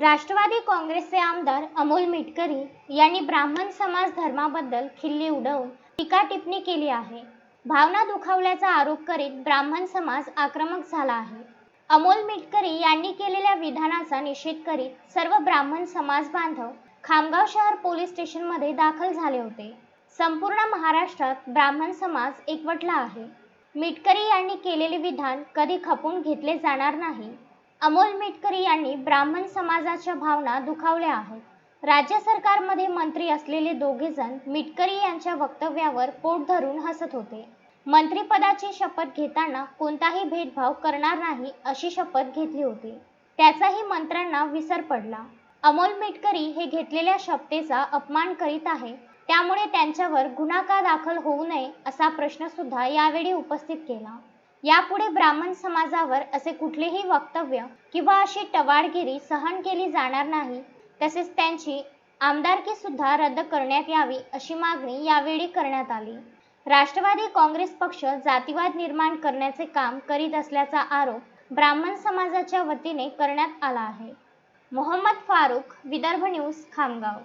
राष्ट्रवादी काँग्रेसचे आमदार अमोल मिटकरी यांनी ब्राह्मण समाज धर्माबद्दल खिल्ली उडवून टीका टिप्पणी केली आहे. भावना दुखावल्याचा आरोप करीत ब्राह्मण समाज आक्रमक झाला आहे. अमोल मिटकरी यांनी केलेल्या विधानाचा निषेध करीत सर्व ब्राह्मण समाज बांधव खामगाव शहर पोलीस स्टेशनमध्ये दाखल झाले होते. संपूर्ण महाराष्ट्रात ब्राह्मण समाज एकवटला आहे. मिटकरी यांनी केलेले विधान कधी खपून घेतले जाणार नाही. अमोल मिटकरी यांनी ब्राह्मण समाजाच्या भावना दुखावल्या आहेत. राज्य सरकारमध्ये मंत्री असलेले दोघे जण मिटकरी यांच्या वक्तव्यावर पोट धरून हसत होते. मंत्रिपदाची शपथ घेताना कोणताही भेदभाव करणार नाही अशी शपथ घेतली होती. त्याचाही मंत्र्यांना विसर पडला. अमोल मिटकरी हे घेतलेल्या शपथेचा अपमान करीत आहे. त्यामुळे त्यांच्यावर गुन्हा का दाखल होऊ नये असा प्रश्न सुद्धा यावेळी उपस्थित केला. यापुढे ब्राह्मण समाजावर असे कुठलेही वक्तव्य किंवा अशी टवाळगिरी सहन केली जाणार नाही तसेच त्यांची आमदारकी सुद्धा रद्द करण्यात यावी अशी मागणी यावेळी करण्यात आली. राष्ट्रवादी काँग्रेस पक्ष जातीवाद निर्माण करण्याचे काम करीत असल्याचा आरोप ब्राह्मण समाजाच्या वतीने करण्यात आला आहे. मोहम्मद फारूक विदर्भ न्यूज खामगाव.